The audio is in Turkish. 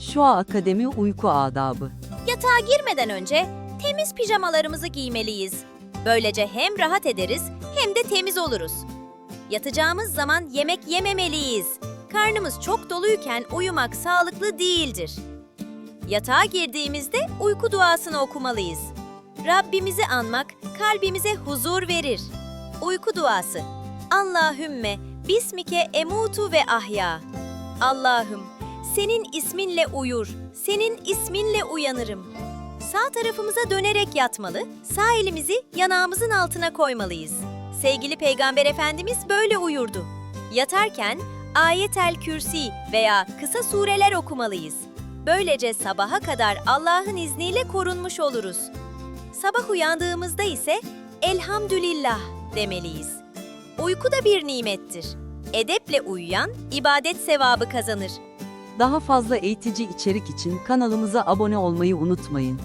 Şua Akademi Uyku Adabı Yatağa girmeden önce temiz pijamalarımızı giymeliyiz. Böylece hem rahat ederiz hem de temiz oluruz. Yatacağımız zaman yemek yememeliyiz. Karnımız çok doluyken uyumak sağlıklı değildir. Yatağa girdiğimizde uyku duasını okumalıyız. Rabbimizi anmak kalbimize huzur verir. Uyku duası. Allahümme bismike emutu ve ahya. Allah'ım senin isminle uyur, senin isminle uyanırım. Sağ tarafımıza dönerek yatmalı, sağ elimizi yanağımızın altına koymalıyız. Sevgili Peygamber Efendimiz böyle uyurdu. Yatarken ayetel kürsi veya kısa sureler okumalıyız. Böylece sabaha kadar Allah'ın izniyle korunmuş oluruz. Sabah uyandığımızda ise elhamdülillah demeliyiz. Uyku da bir nimettir. Edeple uyuyan ibadet sevabı kazanır. Daha fazla eğitici içerik için kanalımıza abone olmayı unutmayın.